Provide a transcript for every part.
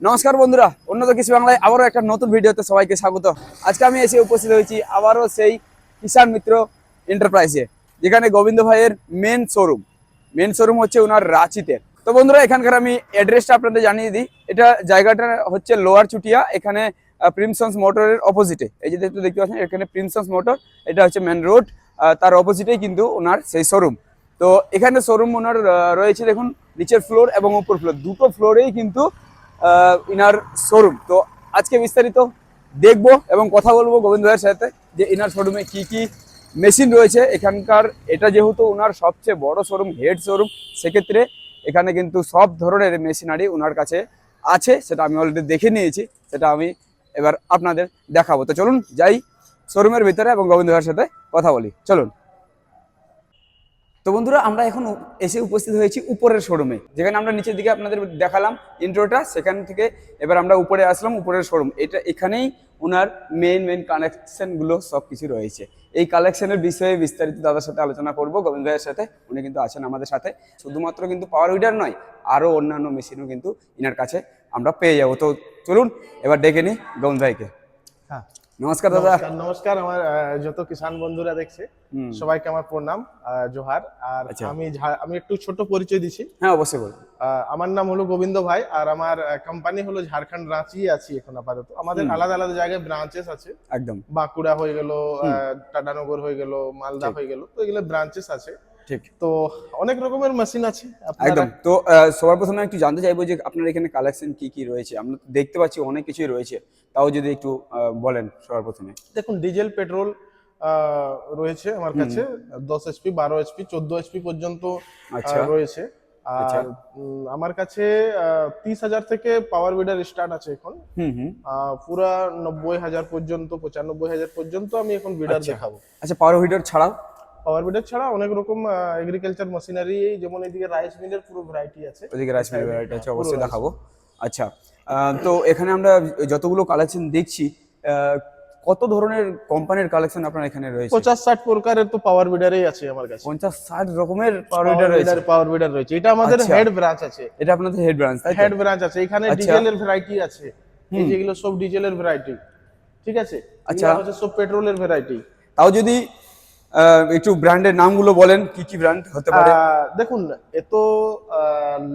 নমস্কার বন্ধুরা উন্নত কৃষি বাংলায় আবারও একটা নতুন ভিডিওতে সবাইকে স্বাগত। আজকে আমি এসে উপস্থিত হয়েছি আবারও সেই কিষাণ মিত্র এন্টারপ্রাইজে যেখানে গোবিন্দ ভাইয়ের মেন শোরুম মেন শোরুম হচ্ছে ওনার রাঁচিতে। তো বন্ধুরা, এখানকার আমি অ্যাড্রেসটা আপনাদের জানিয়ে দিই। এটা জায়গাটা হচ্ছে লোয়ার চুটিয়া, এখানে প্রিমসন্স মোটরের অপোজিটে এই যে দেখতে পাচ্ছেন, এখানে প্রিমসন্স মোটর এটা হচ্ছে মেন রোড তার অপোজিটেই কিন্তু ওনার সেই শোরুম তো এখানে শোরুম ওনার রয়েছে দেখুন, নিচের ফ্লোর এবং উপর ফ্লোর দুটো ফ্লোরেই কিন্তু ইনার শোরুম তো আজকে বিস্তারিত দেখব এবং কথা বলব গোবিন্দ ভাইয়ের সাথে যে ইনার শোরুমে কি কি মেশিন রয়েছে। এখানকার এটা যেহেতু ওনার সবচেয়ে বড় শোরুম হেড শোরুম সেক্ষেত্রে এখানে কিন্তু সব ধরনের মেশিনারি ওনার কাছে আছে। সেটা আমি অলরেডি দেখে নিয়েছি, সেটা আমি এবার আপনাদের দেখাবো। তো চলুন যাই শোরুমের ভিতরে এবং গোবিন্দ ভাইয়ের সাথে কথা বলি। চলুন। তো বন্ধুরা, আমরা এখন এসে উপস্থিত হয়েছি উপরের শোরুমে যেখানে আমরা নিচের দিকে আপনাদের দেখালাম ইন্ট্রোটা সেখান থেকে এবার আমরা উপরে আসলাম, উপরের শোরুম এটা এখানেই ওনার মেন মেন কানেকশনগুলো সব কিছু রয়েছে। এই কালেকশনের বিষয়ে বিস্তারিত দাদার সাথে আলোচনা করব, গোবিন্দ ভাইয়ের সাথে। উনি কিন্তু আছেন আমাদের সাথে। শুধুমাত্র কিন্তু পাওয়ার উইডার নয় আরও অন্যান্য মেশিনও কিন্তু ইনার কাছে আমরা পেয়ে যাব। তো চলুন, এবার ডেকে নিই গোবিন্দ ভাইকে। হ্যাঁ। নমস্কার দাদা। নমস্কার আমার যত কিষান বন্ধুরা দেখছে সবাইকে আমার প্রণাম জোহার। আর আচ্ছা। আমি আমি একটু ছোট পরিচয় দিচ্ছি। হ্যাঁ অবশ্যই বলুন। আহ, আমার নাম হলো গোবিন্দ ভাই আর আমার কোম্পানি হলো ঝাড়খণ্ড রাঁচি আছি এখন আপাতত। আমাদের আলাদা আলাদা জায়গায় ব্রাঞ্চেস আছে। একদম। বাঁকুড়া হয়ে গেল টাটানগর হয়ে গেল মালদা হয়ে গেল তো এগুলো ব্রাঞ্চেস আছে। ঠিক। তো অনেক রকমের মেশিন আছে একদম। তো সবার প্রথমে একটু জানতে চাইব যে আপনার এখানে কালেকশন কি কি রয়েছে? আমরা দেখতে পাচ্ছি অনেক কিছুই রয়েছে। তাও যদি একটু বলেন সবার প্রথমে। দেখুন ডিজেল পেট্রোল রয়েছে আমার কাছে। দশ এইচপি বারো এইচপি চোদ্দ এইচপি পর্যন্ত আচ্ছা। রয়েছে। আচ্ছা। আর আমার কাছে তিরিশ হাজার থেকে পাওয়ার বিডার স্টার্ট আছে এখন। হুম হুম। আহ, পুরা নব্বই হাজার পর্যন্ত পঁচানব্বই হাজার পর্যন্ত আমি এখন বিডার আচ্ছা। দেখাবো। আচ্ছা পাওয়ার হিটার ছাড়াও? পাওয়ার বিডার ছাড়া অনেক রকম এগ্রিকালচার মেশিনারি যেমন এদিকে রাইস মিলের পুরো ভ্যারাইটি আছে। ওদিকে রাইস মিল ভ্যারাইটি আছে অবশ্যই দেখাবো। আচ্ছা তো এখানে আমরা যতগুলো কালেকশন দেখছি কত ধরনের কোম্পানির কালেকশন আপনার এখানে রয়েছে? পঞ্চাশ ষাট প্রকারের তো পাওয়ার বিডারই আছে আমার কাছে। পঞ্চাশ ষাট রকমের পাওয়ার হিটার রয়েছে? পাওয়ার বিডার রয়েছে। এটা আমাদের আচ্ছা। হেড ব্রাঞ্চ আছে। এটা আপনাদের হেড ব্রাঞ্চ হেড ব্রাঞ্চ আছে। এখানে আচ্ছা। ডিজেলের ভ্যারাইটি আছে। এই যেগুলো সব ডিজেলের ভ্যারাইটি ঠিক আছে? আচ্ছা। হচ্ছে সব পেট্রোলের ভ্যারাইটি তাও যদি একটু ব্র্যান্ডের নামগুলো বলেন কি কি ব্র্যান্ড হতে পারে? দেখুন এত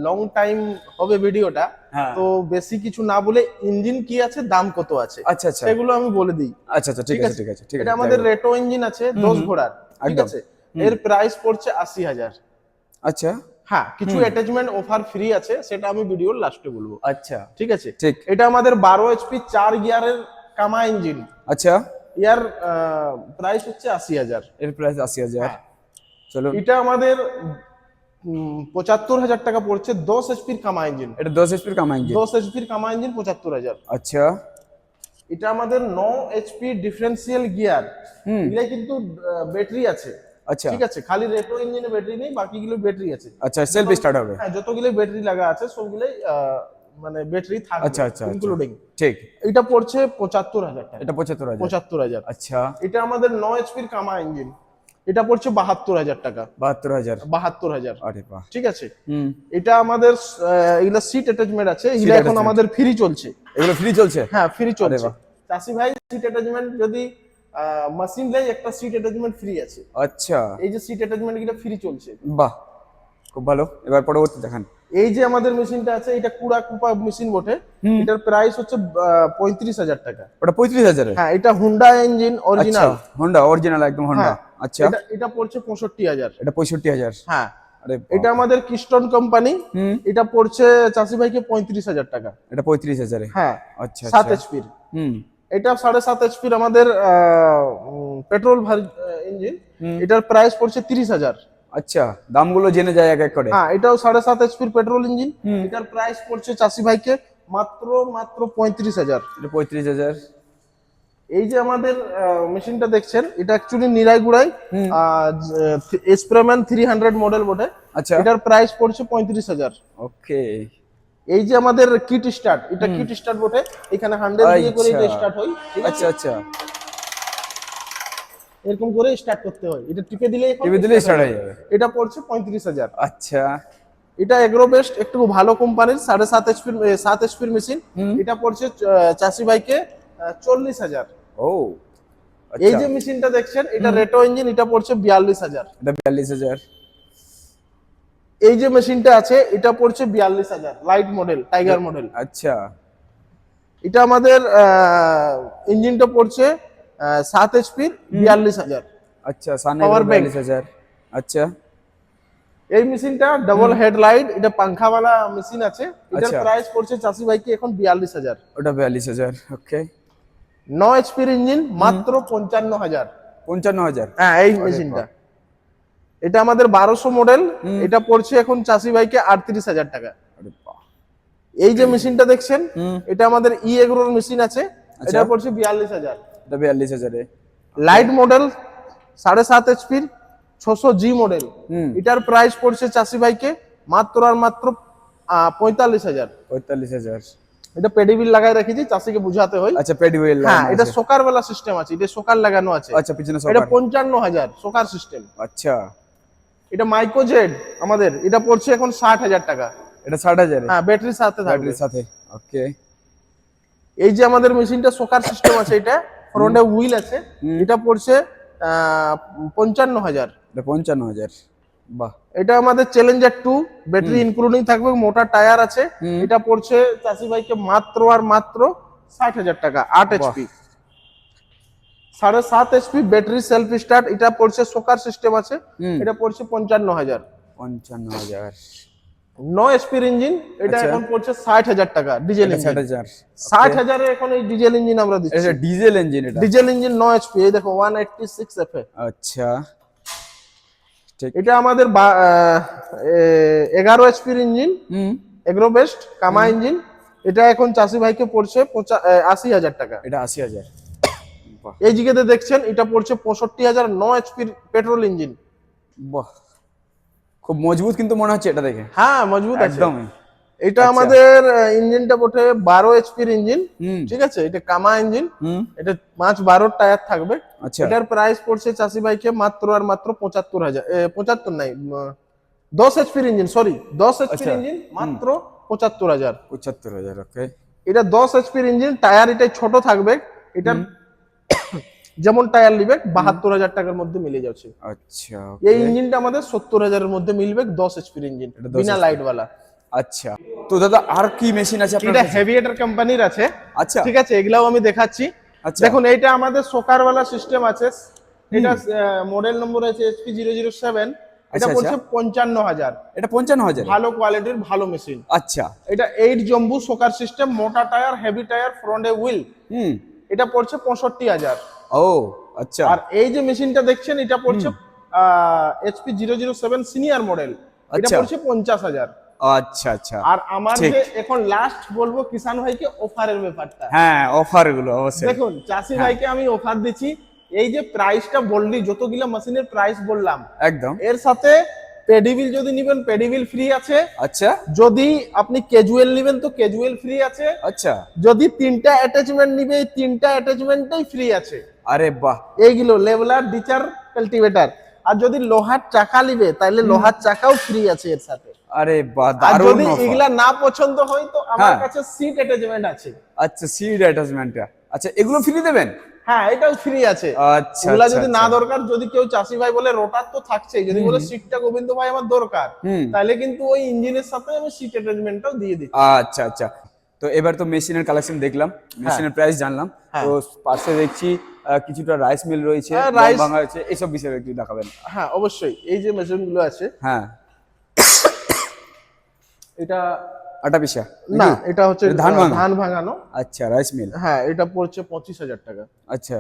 লং টাইম হবে ভিডিওটা হ্যাঁ। তো বেশি কিছু না বলে ইঞ্জিন কি আছে দাম কত আছে আচ্ছা আচ্ছা। সেগুলো আমি বলে দিই। আচ্ছা আচ্ছা ঠিক আছে ঠিক আছে ঠিক আছে এটা আমাদের রেটো ইঞ্জিন আছে দশ ঘোড়ার ঠিক আছে? এর প্রাইস পড়ছে আশি হাজার। আচ্ছা। হ্যাঁ কিছু অ্যাটাচমেন্ট অফার ফ্রি আছে সেটা আমি ভিডিওর লাস্টে বলব। আচ্ছা। ঠিক আছে? ঠিক। এটা আমাদের বারো এইচপি চার গিয়ারের কামা ইঞ্জিন আচ্ছা। ইয়ার প্রাইস হচ্ছে আশি হাজার। এর প্রাইস আশি হাজার। হ্যাঁ। চলো এটা আমাদের পঁচাত্তর হাজার টাকা পড়ছে দশ এইচপির কামা ইঞ্জিন এটা দশ এইচপির কামাইঙ্গে দশ এইচপির কামা ইঞ্জিন পঁচাত্তর হাজার। আচ্ছা। এটা আমাদের ন এইচপি ডিফারেন্সিয়াল গিয়ার এগুলা কিন্তু ব্যাটারি আছে। আচ্ছা। ঠিক আছে খালি রেট্রো ইঞ্জিনে ব্যাটারি নেই বাকিগুলো ব্যাটারি আছে। আচ্ছা সেলফ স্টার্ট হবে। হ্যাঁ যতগুলো ব্যাটারি লাগা আছে সবগুলোই মানে ব্যাটারি থাকবে আচ্ছা, আচ্ছা, আচ্ছা। ইনক্লুডিং ঠিক। এটা পড়ছে পঁচাত্তর হাজার টাকা। এটা পঁচাত্তর হাজার। পঁচাত্তর হাজার। আচ্ছা। এটা আমাদের ন এইচপির কামা ইঞ্জিন এটা পড়ছে বাহাত্তর হাজার টাকা। বাহাত্তর হাজার। বাহাত্তর হাজার। আরে বাহ। ঠিক আছে? হুম। এটা আমাদের এগুলা সিট অ্যাটাচমেন্ট আছে। এগুলা এখন আমাদের ফ্রি চলছে। এগুলো ফ্রি চলছে? হ্যাঁ ফ্রি চলছে। চাষি ভাই সিট অ্যাটাচমেন্ট যদি মেশিন নেয় একটা সিট অ্যাটাচমেন্ট ফ্রি আছে। আচ্ছা। এই যে সিট অ্যাটাচমেন্টগুলো ফ্রি চলছে। বাহ। খুব ভালো। এবার পরবর্তী দেখান। এই যে আমাদের মেশিনটা আছে এটা কুড়া কুপা মেশিন বটে। এটার প্রাইস হচ্ছে পঁয়ত্রিশ হাজার টাকা। ওটা পঁয়ত্রিশ হাজার হ্যাঁ এটা হুন্ডা ইঞ্জিন আচ্ছা অরিজিনাল হোন্ডা অরিজিনাল একদম হোন্ডা। আচ্ছা। এটা পড়ছে পঁয়ষট্টি হাজার। এটা পঁয়ষট্টি হাজার। হ্যাঁ। এটা আমাদের কিস্টন কোম্পানি হুম। এটা পড়ছে চাষি ভাইকে পঁয়ত্রিশ হাজার টাকা। এটা পঁয়ত্রিশ হাজারে। হ্যাঁ আচ্ছা সাত আচ্ছা। এইচপির হুম। এটা সাড়ে সাত এইচপির আমাদের পেট্রোল ইঞ্জিন এটার প্রাইস পড়ছে তিরিশ হাজার। আচ্ছা দামগুলো জেনে যায় এক এক করে। হ্যাঁ এটাও সাড়ে সাত এইচপির পেট্রোল ইঞ্জিন এটার প্রাইস পড়ছে চাষি ভাইকে মাত্র মাত্র পঁয়ত্রিশ হাজার। পঁয়ত্রিশ হাজার। এই যে আমাদের মেশিনটা দেখছেন এটা অ্যাকচুয়ালি নিরাইগুড়াই হুম। Spray man three hundred model বটে। আচ্ছা। এটার প্রাইস পড়ছে পঁয়ত্রিশ হাজার। ওকে। এই যে আমাদের কিট স্টার্ট এটা কিট স্টার্ট বটে। এখানে হান্ড্রেড দিয়ে করে এটা আচ্ছা। স্টার্ট হয় ঠিক আছে? আচ্ছা আচ্ছা। এরকম করে স্টার্ট করতে হয়। এটা টিপে দিলে টিভি দিলেই স্টার্ট হয়ে যাবে। এটা পড়ছে পঁয়ত্রিশ হাজার। আচ্ছা। এটা এগ্রো বেস্ট একটু ভালো কোম্পানির সাড়ে সাত এইচপির সাত এইচপির মেশিন এটা পড়ছে চাষি ভাইকে চল্লিশ হাজার। ও এই আচ্ছা যে মেশিনটা দেখছেন এটা রেটো ইঞ্জিন এটা পড়ছে বিয়াল্লিশ হাজার। এটা বিয়াল্লিশ হাজার। এই যে মেশিনটা আছে এটা পড়ছে বিয়াল্লিশ হাজার। লাইট মডেল টাইগার মডেল আচ্ছা। এটা আমাদের ইঞ্জিনটা পড়ছে সাত এইচপির বিয়াল্লিশ হাজার। আচ্ছা Power bank. হাজার। আচ্ছা। এই মেশিনটা ডাবল হেডলাইট এটা পাংখাওয়ালা মেশিন আছে। এটার আচ্ছা। প্রাইস পড়ছে চাষি ভাইকে এখন বিয়াল্লিশ হাজার। ওটা বিয়াল্লিশ হাজার ওকে। ন এইচপির ইঞ্জিন মাত্র পঞ্চান্ন হাজার। পঞ্চান্ন হাজার। হ্যাঁ এই মেশিনটা। এটা আমাদের বারোশো মডেল এটা পড়ছে এখন চাষি ভাইকে আটত্রিশ হাজার টাকা। এই যে মেশিনটা দেখছেন এটা আমাদের ই এগ্রোর মেশিন আছে। এটা পড়ছে বিয়াল্লিশ হাজার। এটা বিয়াল্লিশ হাজারে। লাইট মডেল সাড়ে সাত এইচপির ছশো জি মডেল এটার প্রাইস পড়ছে চাষি ভাইকে মাত্র আর মাত্র পঁয়তাল্লিশ হাজার। পঁয়তাল্লিশ হাজার। এটা পেডিবিল লাগাই রেখেছি চাষিকে বুঝাতে হয়। আচ্ছা পেড হুইল হ্যাঁ এটা সোকার বেলা সিস্টেম আছে এটা সোকার লাগানো আছে। আচ্ছা পিছনে এটা পঞ্চান্ন হাজার সোকার সিস্টেম আচ্ছা। এটা মাইক্রোজেড আমাদের। এটা পড়ছে এখন ষাট হাজার টাকা। এটা ষাট হাজারে? হ্যাঁ ব্যাটারির সাথে ব্যাটারির সাথে ওকে এই যে আমাদের মেশিনটা সোকার সিস্টেম আছে এটা ফ্রন্টে হুইল আছে এটা পড়ছে পঞ্চান্ন হাজার এটা পঞ্চান্ন হাজার বাহ। এটা আমাদের চ্যালেঞ্জার টু ব্যাটারি ইনক্লুডিং থাকবে মোটা টায়ার আছে। এটা পড়ছে চাষি ভাইকে মাত্র আর মাত্র ষাট হাজার টাকা আট এইচপি সাড়ে সাত এইচপি ব্যাটারি সেলফ স্টার্ট এটা পড়ছে সোকার সিস্টেম আছে এটা পড়ছে পঞ্চান্ন হাজার পঞ্চান্ন হাজার ন এইচপির ইঞ্জিন এটা আচ্ছা। এখন পড়ছে ষাট হাজার টাকা ডিজেল ষাট হাজার। ষাট হাজারে এখন এই ডিজেল ইঞ্জিন আমরা দিচ্ছি। এটা ডিজেল ইঞ্জিন এটা। ডিজেল ইঞ্জিন ন এইচপি এই দেখো ওয়ান এইটটি সিক্স এফ আচ্ছা। ঠিক। এটা আমাদের এগারো এইচপির ইঞ্জিন হুম। এগ্রো বেস্ট কামা ইঞ্জিন এটা এখন চাষি ভাইকে পড়ছে আশি হাজার টাকা। এটা আশি হাজার। এই জিগেতে দেখছেন এটা পড়ছে পঁয়ষট্টি হাজার ন এইচপির পেট্রোল ইঞ্জিন বাহ। খুব মজবুত কিন্তু মনে হচ্ছে এটা দেখে। হ্যাঁ মজবুত আছে। একদমই। এটা আমাদের ইঞ্জিনটা বটে বারো এইচপির ইঞ্জিন ঠিক আছে? এটা কামা ইঞ্জিন। এটা পাঁচ বারো টায়ার থাকবে। আচ্ছা। এটার প্রাইস পড়ছে চাষি ভাইকে মাত্র আর মাত্র পঁচাত্তর হাজার পঁচাত্তর নাই দশ এইচপির ইঞ্জিন সরি দশ এইচপির আচ্ছা। ইঞ্জিন মাত্র পঁচাত্তর হাজার। পঁচাত্তর হাজার ওকে এটা দশ এইচপির ইঞ্জিন টায়ার এটা ছোট থাকবে। এটার যেমন টায়ার নিবে বাহাত্তর হাজার টাকার মধ্যে মিলে যাচ্ছে। আচ্ছা এই ইঞ্জিনটা আমাদের সত্তর হাজারের মধ্যে মিলবে দশ এইচপির ইঞ্জিন এটা 10 বিনা লাইট বালা আচ্ছা তো দাদা আর কি মেশিন আছে এটা হেভিয়েটার কোম্পানির আছে। আচ্ছা। ঠিক আছে এগুলাও আমি দেখাচ্ছি। আচ্ছা। দেখুন এইটা আমাদের সোকার সোকারওয়ালা সিস্টেম আছে এটা মডেল নম্বর আছে এইচপি জিরো জিরো সেভেন এটা আচ্ছা, পড়ছে পঞ্চান্ন হাজার। এটা পঞ্চান্ন হাজার ভালো কোয়ালিটির ভালো মেশিন আচ্ছা। এটা এইট জম্বু সোকার সিস্টেম মোটা টায়ার হেভি টায়ার ফ্রন্টে হুইল হুম। এটা পড়ছে পঁয়ষট্টি হাজার। ও আচ্ছা। আর এই যে মেশিনটা দেখছেন এটা পড়ছে HP zero zero seven senior model এটা আচ্ছা। পড়ছে পঞ্চাশ হাজার। আচ্ছা আচ্ছা। আর আমার যে এখন লাস্ট বলব কিষান ভাইকে অফারের ব্যাপারটা। হ্যাঁ অফারগুলো অবশ্যই। দেখুন চাষি হ্যাঁ। ভাইকে আমি অফার দিচ্ছি। এই যে প্রাইসটা বললি যতগুলা মেশিনের প্রাইস বললাম একদম। এর সাথে পেডিবিল যদি নিবেন পেডিবিল ফ্রি আছে। আচ্ছা। যদি আপনি ক্যাজুয়াল নিবেন তো ক্যাজুয়াল ফ্রি আছে। আচ্ছা। যদি তিনটা অ্যাটাচমেন্ট নিবে এই তিনটা অ্যাটাচমেন্টটাই ফ্রি আছে। আরে বাহ। এইগুলো লেভেলার ডিচার কাল্টিভেটার। আর যদি লোহার চাকা নিবে তাহলে লোহার চাকাও ফ্রি আছে এর সাথে। আরে বাহ দারুণ যদি। এগুলা না পছন্দ হয় তো আমার হ্যাঁ। কাছে সিট অ্যাটাচমেন্ট আছে। আচ্ছা সিট অ্যাটাচমেন্টটা আচ্ছা এগুলো ফ্রি দেবেন? হ্যাঁ এটাও ফ্রি আছে। আচ্ছা এগুলা আচ্ছা, যদি না আচ্ছা। দরকার যদি কেউ চাষি ভাই বলে রোটার তো থাকছে যদি বলে সিটটা গোবিন্দ ভাই আমার দরকার তাহলে কিন্তু ওই ইঞ্জিনের সাথে আমি সিট অ্যাটাচমেন্টটাও দিয়ে দিচ্ছি। আচ্ছা আচ্ছা। তো এবার তো মেশিনের কালেকশন দেখলাম। মেশিনের প্রাইস জানলাম। হ্যাঁ। তো পাশে দেখছি কিছুটা রাইস মিল রয়েছে রাইস ভাঙা রয়েছে এইসব বিষয়ে একটু দেখাবেন। হ্যাঁ অবশ্যই। এই যে মেশিনগুলো আছে। হ্যাঁ। এটা আটা পিসা? না এটা হচ্ছে ধান ধান ভাঙানো। আচ্ছা রাইস মিল হ্যাঁ এটা পড়ছে পঁচিশ হাজার টাকা। আচ্ছা।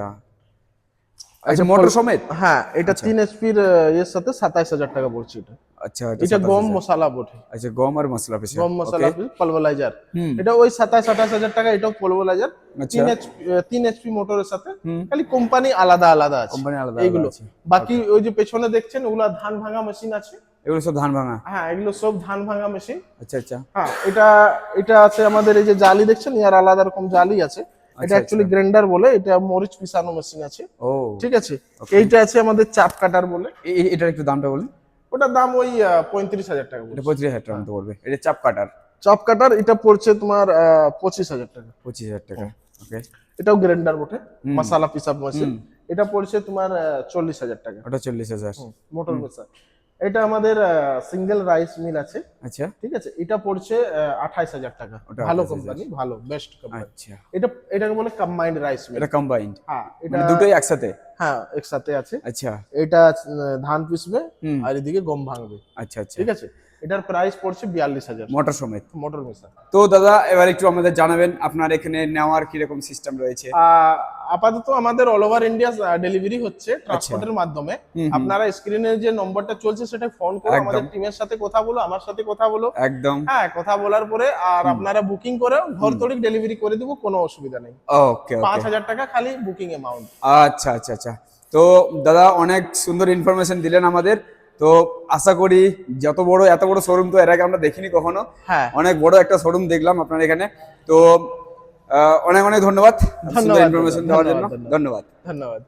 আচ্ছা মোটর সমেত? হ্যাঁ এটা তিন এসপির এর সাথে সাতাইশ হাজার টাকা পড়ছে এটা। আচ্ছা এটা গম মশলা বটে। আচ্ছা গম আর মশলা পিসা। গম মশলা পলভলাইজার হুম। এটা ওই সাতাইশ আঠাশ হাজার টাকা এটাও পলভলাইজার আচ্ছা। তিন এইচ তিন এইচপি মোটরের সাথে। খালি কোম্পানি আলাদা আলাদা আছে। কোম্পানি আলাদা এইগুলো। বাকি ওই যে পেছনে দেখছেন ওগুলা ধান ভাঙা মেশিন আছে। এগুলো সব ধান ভাঙা? হ্যাঁ এগুলো সব ধান ভাঙা মেশিন আচ্ছা আচ্ছা। হ্যাঁ এটা এটা আছে আমাদের এই যে জালি দেখছেন? ইয়ার আলাদা রকম জালি আছে। এটা আচ্ছা, অ্যাকচুয়ালি গ্রাইন্ডার বলে এটা মরিচ পিসানো মেশিন আছে। ও ঠিক আছে? এইটা আছে আমাদের চাপ কাটার বলে। এটার একটু দামটা বলুন। ওটার দাম ওই পঁয়ত্রিশ হাজার টাকা এটা পঁয়ত্রিশ হাজার মতো পড়বে। এটা চাপ কাটার। চপ কাটার এটা পড়ছে তোমার পঁচিশ হাজার টাকা। পঁচিশ হাজার টাকা ওকে এটাও গ্রাইন্ডার বটে মশলা পিসাব মেশিন এটা পড়ছে তোমার চল্লিশ হাজার টাকা। ওটা চল্লিশ হাজার। মোটর মেশার এটা আমাদের সিঙ্গেল রাইস মিল আছে। আচ্ছা। ঠিক আছে? এটা পড়ছে আঠাইশ হাজার টাকা। ভালো কোম্পানি ভালো বেস্ট কোম্পানি আচ্ছা। এটা এটাকে বলে কম্বাইন্ড রাইস মিল এটা কম্বাইন্ড হ্যাঁ এটা মানে দুটোই একসাথে? হ্যাঁ একসাথে আছে। আচ্ছা। এটা ধান পিসবে আর এদিকে গম ভাঙবে। আচ্ছা আচ্ছা। ঠিক আছে? এটার প্রাইস পড়ছে বিয়াল্লিশ হাজার। মোটর সমেত। মোটর মেশা তো দাদা এবার একটু আমাদের জানাবেন আপনার এখানে নেওয়ার কীরকম সিস্টেম রয়েছে? আপাতত আমাদের অল ওভার ইন্ডিয়া ডেলিভারি হচ্ছে ট্রান্সপোর্টের মাধ্যমে। আচ্ছা। হুম। আপনারা স্ক্রিনে যে নম্বরটা চলছে সেটা ফোন করে আমাদের টিমের সাথে কথা বলো আমার সাথে কথা বলো। একদম। হ্যাঁ কথা বলার পরে আর আপনারা বুকিং করে ঘর তড়িক ডেলিভারি করে দিব কোনো অসুবিধা নেই। ওকে পাঁচ হাজার টাকা খালি বুকিং অ্যামাউন্ট আচ্ছা আচ্ছা আচ্ছা। তো দাদা অনেক সুন্দর ইনফরমেশন দিলেন আমাদের। তো আশা করি যত বড় এত বড় শোরুম তো এর আগে আমরা দেখিনি কখনো। হ্যাঁ। অনেক বড় একটা শোরুম দেখলাম আপনার এখানে। তো আহ, অনেক অনেক ধন্যবাদ ইনফরমেশন দেওয়ার জন্য। ধন্যবাদ। ধন্যবাদ।